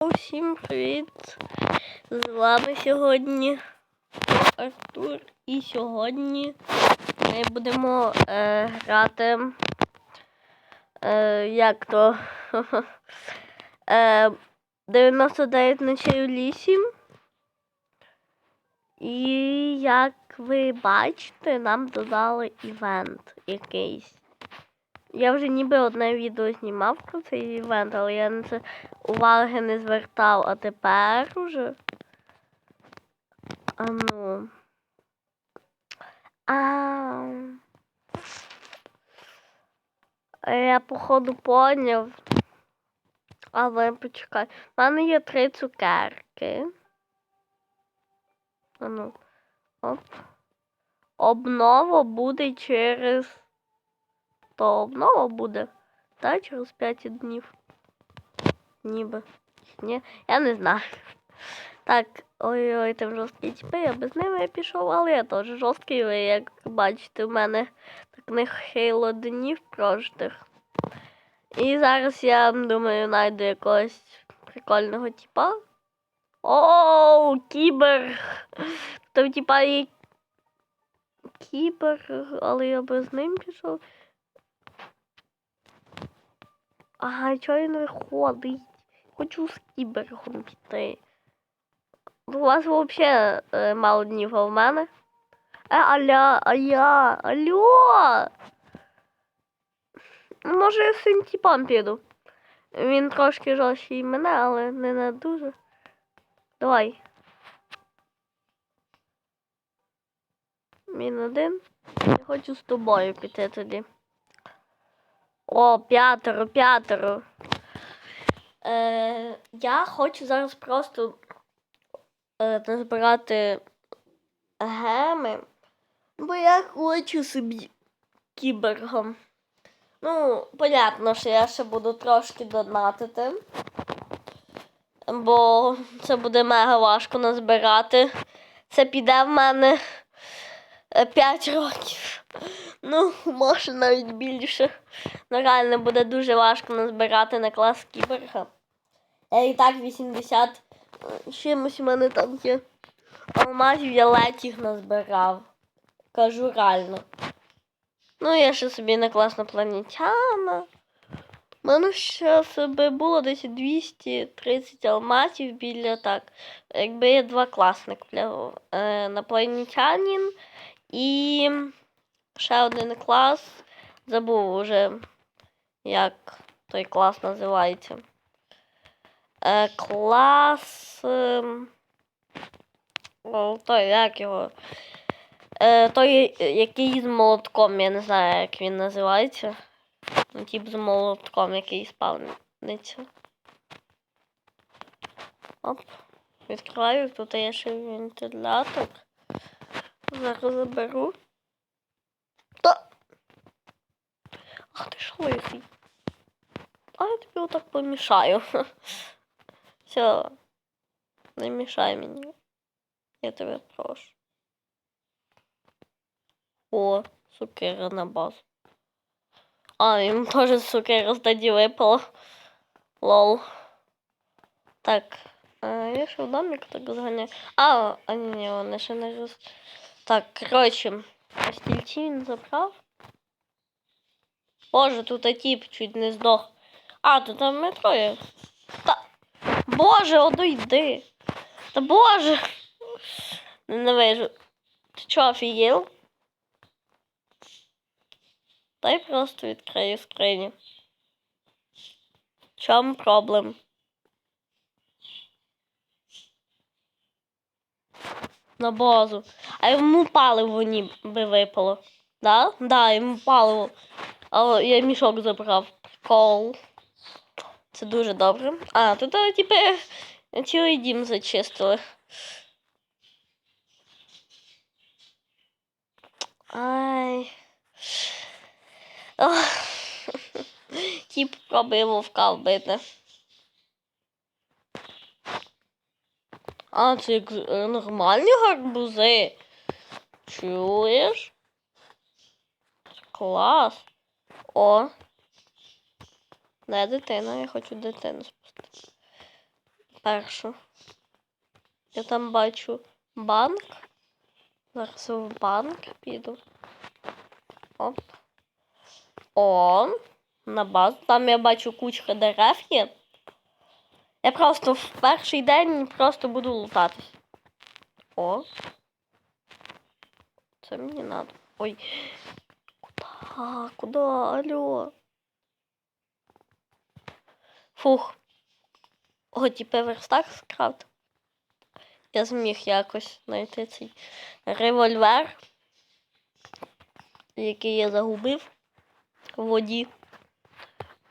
Усім привіт! З вами сьогодні Артур. І сьогодні ми будемо е, грати. Е, як то? е, 99 ночей у лісі. І як ви бачите, нам додали івент якийсь. Я вже ніби одне відео знімав про цей івент, але я на це уваги не звертав, а тепер уже. А ну. А. Я походу поняв. Але почекай. У мене є три цукерки. А ну. Оп. Обнова буде через. То обнова буде. Та через 5 днів. Ніби. Ні, я не знаю. Так, ой-ой, там жорсткі тіпи, я без ними пішов, але я теж жорсткий, ви як бачите, у мене так не хейло днів прожитих. І зараз я думаю, знайду якогось прикольного типа. Оу, кібер! Там типа є кібер, але я без ним пішов. Ага, чого він виходить? Хочу з кібергом піти. У вас взагалі е, мало днів, а в мене? Е, аля, а я, алло! Ну, Може, я цим піду. Він трошки жорсткий мене, але не на дуже. Давай. Він один. Я хочу з тобою піти тоді. О, п'ятеро, п'ятеро. Е, я хочу зараз просто е, назбирати геми, бо я хочу собі кібергом. Ну, понятно, що я ще буду трошки донатити, бо це буде мега важко назбирати. Це піде в мене 5 років. Ну, може навіть більше. Ну, реально буде дуже важко назбирати на клас кіберга. Я і так 80 е, чимось у мене там є. Алмазів я ледь їх назбирав. Кажу реально. Ну, я ще собі на клас інопланетяна. У мене ще себе було десь 230 алмазів біля так. Якби я два купляв. Е, інопланетянин і ще один клас. Забув уже, як той клас називається. Е, клас. Е, о, той, як його? Е, той, який з молотком, я не знаю, як він називається. Ну, тип з молотком, який спавниться. Оп. Відкриваю, тут є ще вентилятор. Зараз заберу. Та. Ах ти ж лисий. А я тобі отак помішаю. Все. Не мішай мені. Я тебе прошу. О, сукера на базу. А, їм теж сукера тоді випало. Лол. Так. А, я ще в домик так зганяю. А, а ні, вони ще не роз... Так, коротше, стільці він забрав. Боже, тут тип чуть не здох. А, тут там метро є. Та... Боже, одойди. Та боже. Ненавижу. Ти чого офігел? Дай просто відкрию скрині. В чому проблем? На базу. А йому паливо ніби випало. Да? Да, йому паливо. Але я мішок забрав. Прикол. Це дуже добре. А, тут а, тепер цілий дім зачистили. Ай. Тіп пробує вовка вбити. А, це е, нормальні гарбузи. Чуєш? Клас. О. Де дитина? Я хочу дитину спустити. першу. Я там бачу банк. Зараз в банк піду. Оп. О, на базу. Там я бачу кучка дерев є. Я просто в перший день просто буду лутатись. О. Це мені надо. Ой. Куда? Куда? Алло. Фух. О, типу верстак скрафт. Я зміг якось знайти цей револьвер, який я загубив в воді.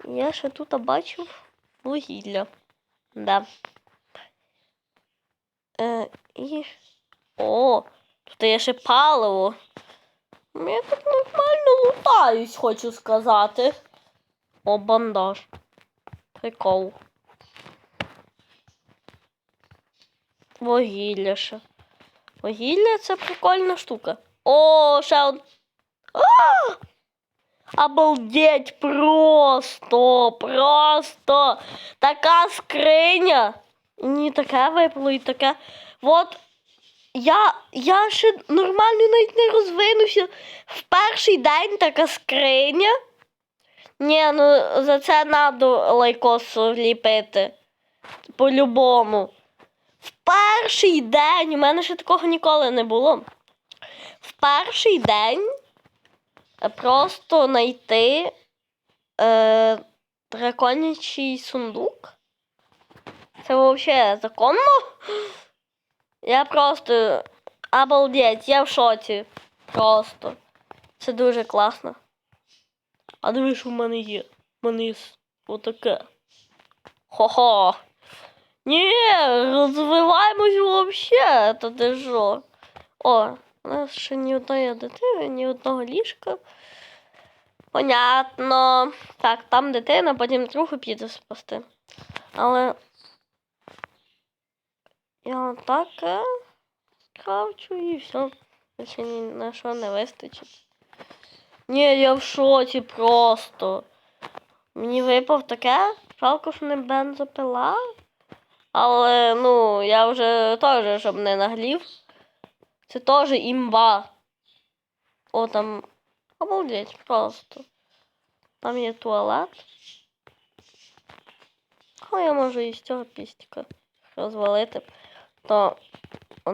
Я ще тут бачив вугілля. Да. Е, і... О, тут є ще паливо. Ну, Я тут нормально лутаюсь, хочу сказати. О, бандаж. Прикол. Вугілля ще. Вугілля це прикольна штука. О, ще он. А! Обалдеть просто, просто така скриня. Ні, таке випало і таке. От я, я ще нормально навіть не розвинувся. В перший день така скриня. Ні, ну за це треба лайкос вліпити. По-любому. В перший день, у мене ще такого ніколи не було. В перший день просто знайти е, драконячий сундук. Це взагалі законно? Я просто обалдеть, я в шоці. Просто. Це дуже класно. А диви, що в мене є. У мене є отаке. Хо-хо. Ні, розвиваємось вообще. Та ти що? О, у нас ще ні одної дитини, ні одного ліжка. Понятно. Так, там дитина, потім другу піде спасти. Але я так е, і все. Більше ні на що не вистачить. Ні, я в шоці просто. Мені випав таке, жалко, що не бензопила. Але ну, я вже теж, щоб не наглів. Це теж імба. О, там. Обалдеть просто. Там є туалет. А я можу і з цього пістика розвалити. То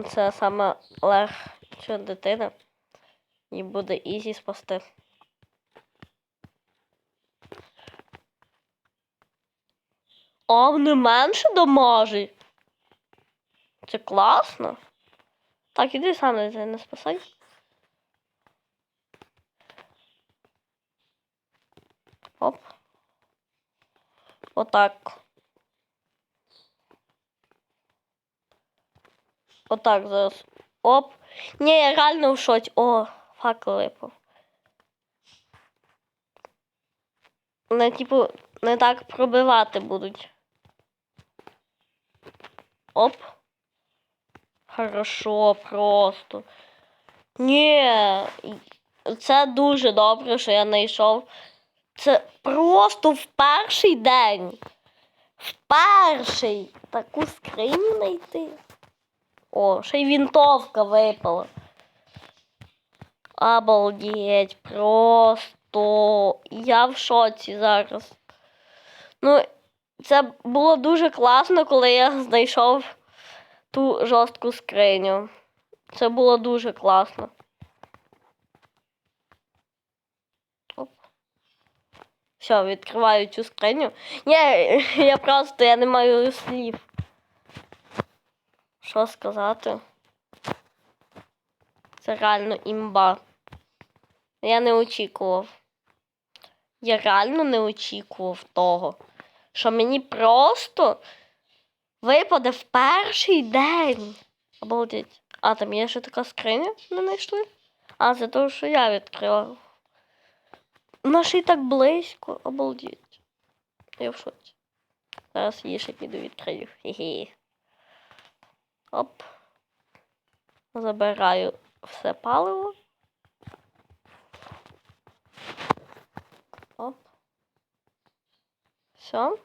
це саме легша дитина. І буде ізі спасти. А вони менше дамажі. Це класно. Так, іди сам не, спасай. Оп. Отак. Отак зараз. Оп. Ні, я реально в шоці. О, факел випав. Не, типу, не так пробивати будуть. Оп. Хорошо, просто. Ні, це дуже добре, що я знайшов. Це просто в перший день. В перший таку скриню знайти. О, ще й вінтовка випала. Обалдеть, просто я в шоці зараз. Ну, це було дуже класно, коли я знайшов ту жорстку скриню. Це було дуже класно. Оп. Все, відкриваю цю скриню. Ні, я просто я не маю слів. Що сказати? Це реально імба. Я не очікував. Я реально не очікував того, що мені просто випаде в перший день. Обалдеть. А, там є ще така скриня, не знайшли? А, це того, що я відкрила. Й так близько, обалдеть. Я в шоці. Зараз її ще піду відкрию. Хі-хі. Оп. Забираю все паливо. Оп. Все.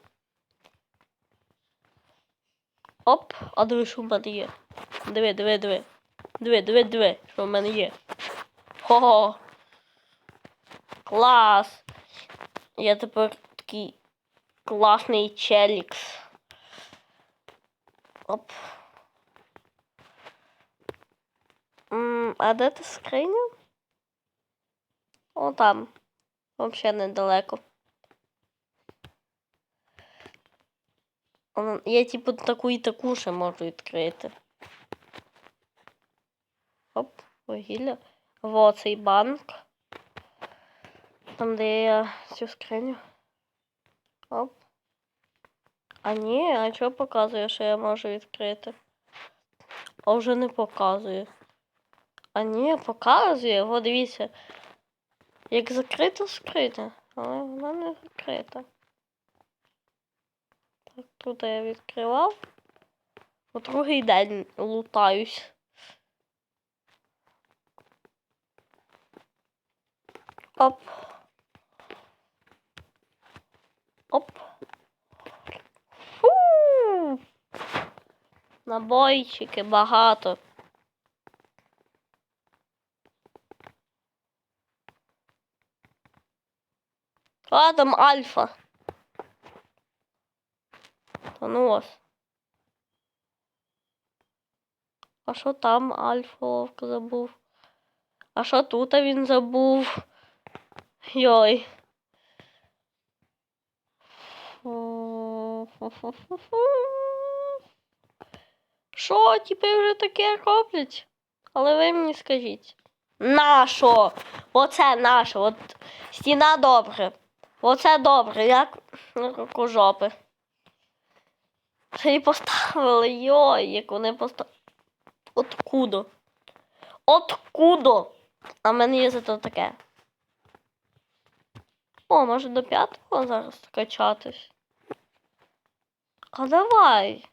Оп, а диви, що в мене є. Диви, диви, диви. Диви, диви, диви, що в мене є. Хо-хо. Клас. Я тепер такий класний челікс. Оп. М, а де ти скриня? О, там. Взагалі недалеко. Я типу таку і таку ще можу відкрити. Оп, вугілля. Во цей банк. Там, де я цю скриню. Оп. А ні, а що показує, що я можу відкрити? А вже не показує. А ні, показує. О, дивіться. Як закрита скриня, але вона не закрита. Тут я відкривав. О другий день лутаюсь. Оп. Оп. Фу. Набойчики багато. Там альфа. Та ну ось. А що там альфа вовк забув? А що тут він забув? Йой. Що, типи вже таке роблять? Але ви мені скажіть. Нашо? Оце наше. От стіна добре. Оце добре, як рукожопи. Ще й поставили, йой, як вони поставили. Откудо? Откудо? А в мене є зато таке. О, може до п'ятого зараз качатись. А давай.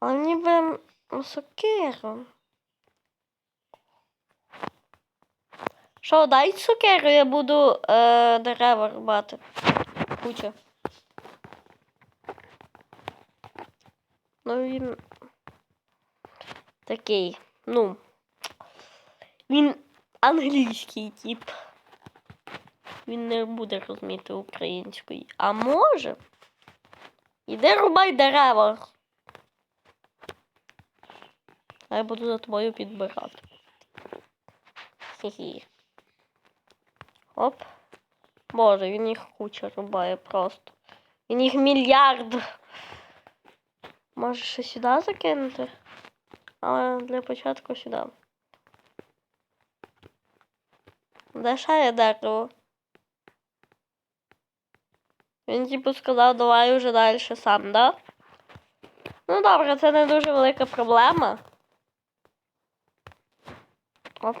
Але ніби сокиру. Що, дай сокиру, я буду е, дерева рубати. Куча. Ну він такий, ну. Він англійський тип. Він не буде розуміти української. А може? Іди рубай дерева. А я буду за тобою підбирати. Хі-хі. Оп. Боже, він їх куча рубає просто. Він їх мільярд. Може ще сюди закинути? Але для початку сюди. Де ще є дерево? Він типу сказав, давай уже далі сам, да? Ну добре, це не дуже велика проблема. Оп.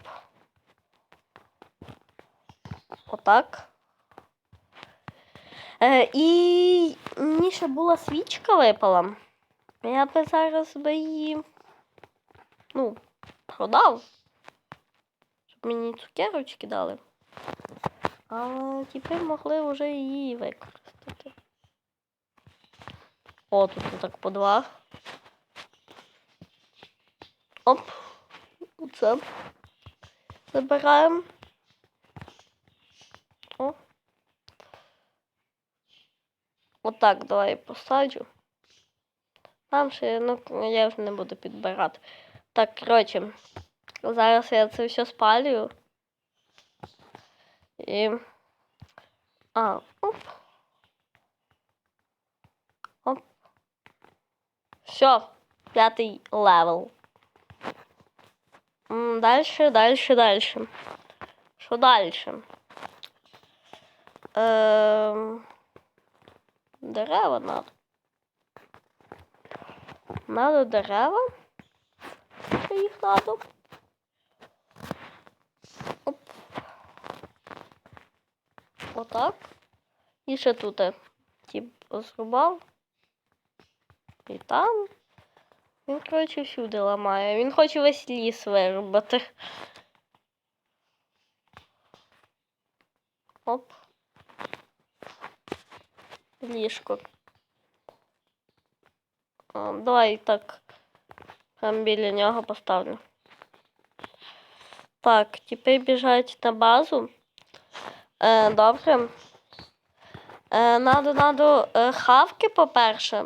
Отак. Е, і мені ще була свічка випала. Я би зараз би її ну, продав. Щоб мені цукерочки дали. Але тепер могли вже її використати. О, тут так по два. Оп. Оце. Забираємо. О. Отак давай посаджу. Там ще, ну, я вже не буду підбирати. Так, коротше, зараз я це все спалюю. І. А, оп. Оп. Все, п'ятий левел. Дальше, дальше, дальше. Що дальше? Ем... Дерева надо. Надо дерева. Їх надо? Оп. Отак. І ще тут е, тип зрубав. І там. Він, коротше, всюди ламає. Він хоче весь ліс вирубати. Оп. Ліжко. О, давай так. Прям біля нього поставлю. Так, тепер біжать на базу. Е, добре. Е, надо, надо е, хавки, по-перше.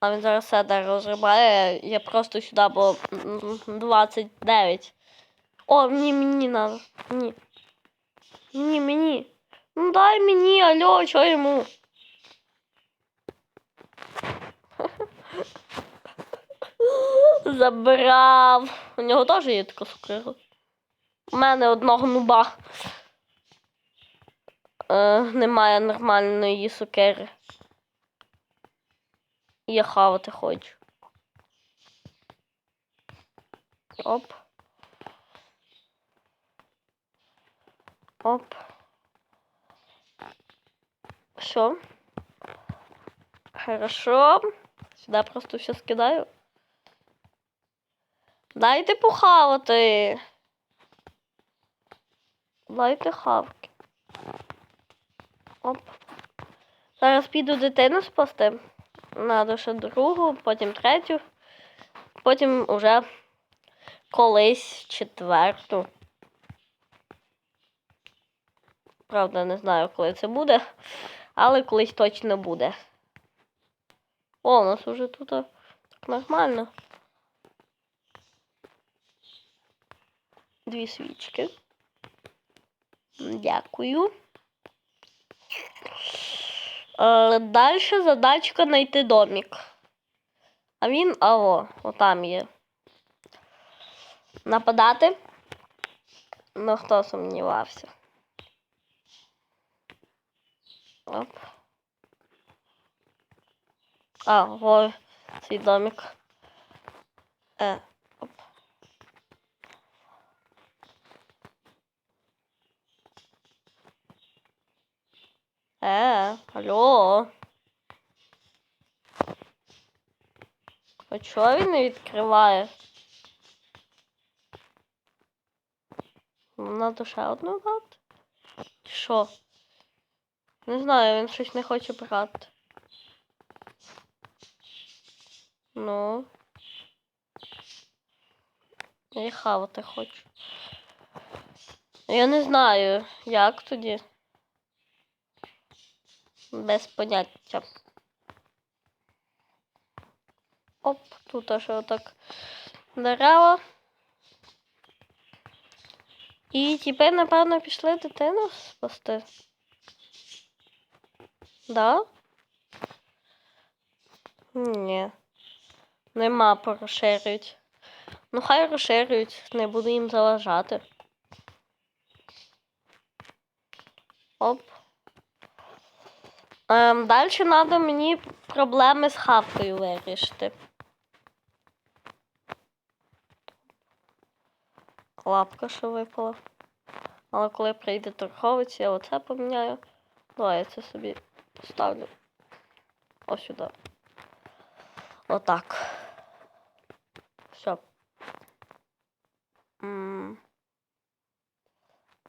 А він зараз все де. Я просто сюди, м, 29. О, мені, мені надо. Ні. Ні, мені. Ну дай мені, алло, що йому? Забрав. У нього теж є така сукрига. У мене одного нуба. Е, немає нормальної сукери. Я хавати хочу. Оп. Оп. Все. Хорошо. Сюда просто все скидаю. Дайте похавати. Дайте хавки. Оп. Зараз піду дитину спасти. Надо ще другу, потім третю, потім уже колись четверту. Правда, не знаю, коли це буде, але колись точно буде. О, у нас уже тут так нормально. Дві свічки. Дякую. Е, Далі задачка знайти домик. А він, а о, отам є. Нападати? Ну, хто сумнівався. Оп. А, во, цей домик. Е, оп. Е, алло. А чого він не відкриває? Надо ще одну? Чи Що? Не знаю, він щось не хоче брати. Ну. Я хавати хочу. Я не знаю, як тоді. Без поняття. Оп, тут аж отак дерева. І тепер, напевно, пішли дитину спасти. Да? Ні. Нема порозширюють. Ну, хай розширюють, не буду їм заважати. Оп. Ем, далі треба мені проблеми з хавкою вирішити. Лапка що випала. Але коли прийде торговець, я оце поміняю. Давай я це собі поставлю. Ось сюди. Отак. Все.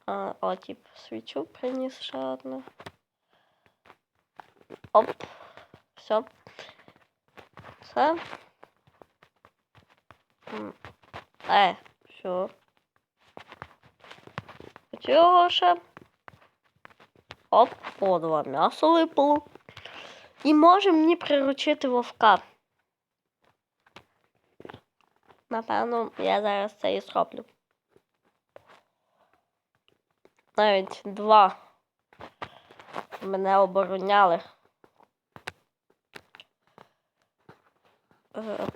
А, о, тип, свічу приніс ще одну. Оп. Все. Все. Е, що? Чого ще? Оп, о, два м'ясо випало. І може мені приручити вовка. Напевно, я зараз це і зроблю. Навіть два мене обороняли. Е, а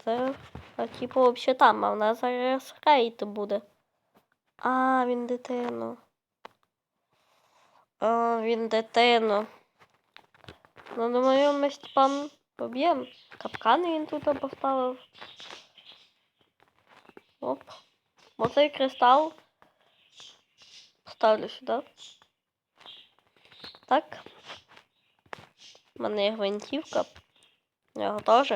Це, а, типу, взагалі там, а в нас зараз рейд буде. А, він дитину. А, він дитину. Ну, думаю, ми Степан поб'ємо. Капкани він тут поставив. Оп. Оцей кристал. Ставлю сюди. Так. У мене є гвинтівка. Його теж.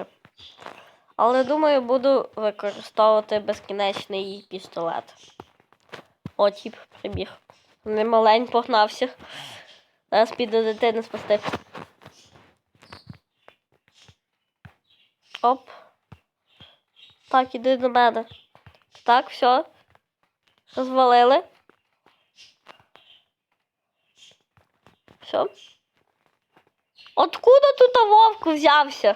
Але думаю, буду використовувати безкінечний пістолет. О, тіп прибіг. Немалень погнався. Зараз піду дитину спасти. Оп. Так, іди до мене. Так, все. Розвалили. Все. Откуда тут вовк взявся?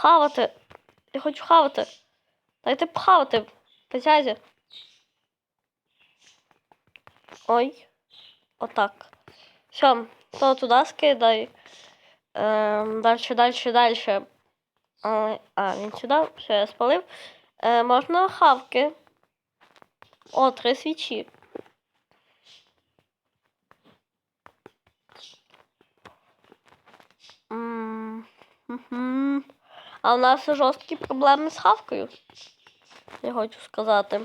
Хавати. Я хочу хавати. Дайте пхавати. Позязі. Ой. Отак. Все, то туди скидай. Ем, дальше, дальше, дальше. А, а, він сюди. Все, я спалив. Е, можна хавки. О, три свічі. М, мгм. А у нас жорсткі проблеми з хавкою. Я хочу сказати.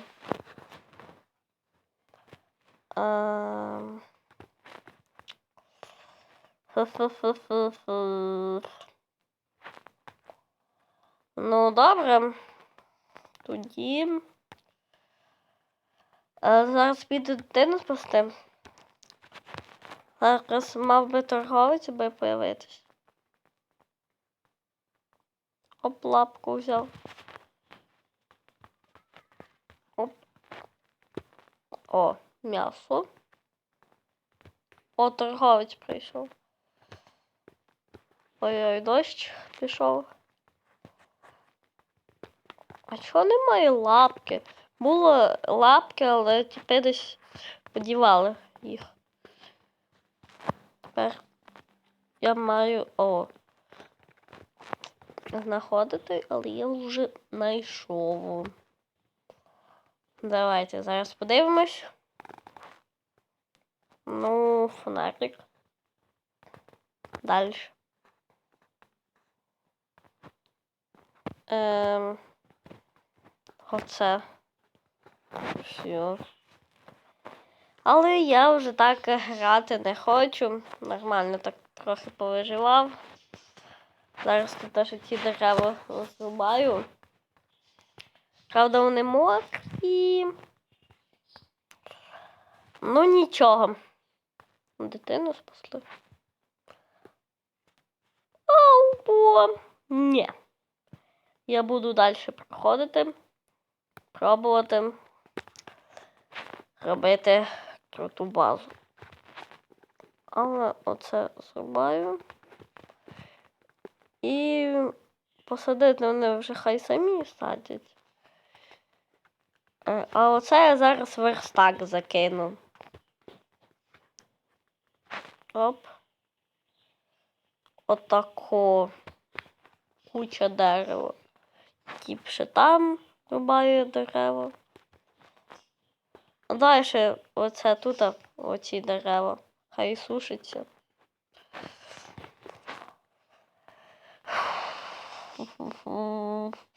Ем. Ну, добре. Тоді. Е, Зараз піду дитину спасти. Зараз мав би торговець би появитись. Оп, лапку взяв. Оп. О, м'ясо. О, торговець прийшов. Ой-ой, дощ пішов. А чого немає лапки? Було лапки, але тепер десь подівали їх. Тепер я маю. О. Знаходити, але я вже знайшов. Давайте зараз подивимось. Ну, фонарик. Далі. Ем, оце. Все. Але я вже так грати не хочу. Нормально так трохи повиживав. Зараз тут теж ці дерева розрубаю. Правда, вони мокрі. Ну нічого. Дитину спасли. Ау, ні. Я буду далі проходити, пробувати робити круту базу. Але оце зрубаю. І посадити вони вже хай самі садять. Е, А оце я зараз верстак закину. Оп. Отако куча дерева. Тіпше там рубаю дерева. А далі оце тут оці дерева. Хай сушиться.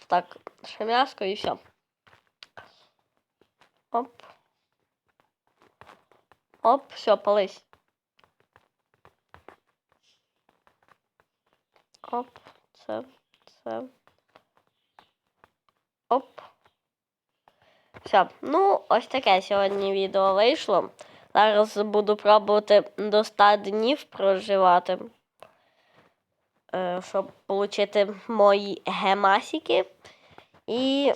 Так, м'яско і все. Оп. Оп, все, пались. Оп, це, це. Оп. Все. Ну, ось таке сьогодні відео вийшло. Зараз буду пробувати до 100 днів проживати, щоб отримати мої гемасики. І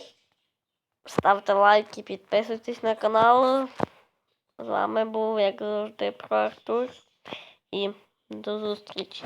ставте лайки, підписуйтесь на канал. З вами був, як завжди, про Артур. І до зустрічі.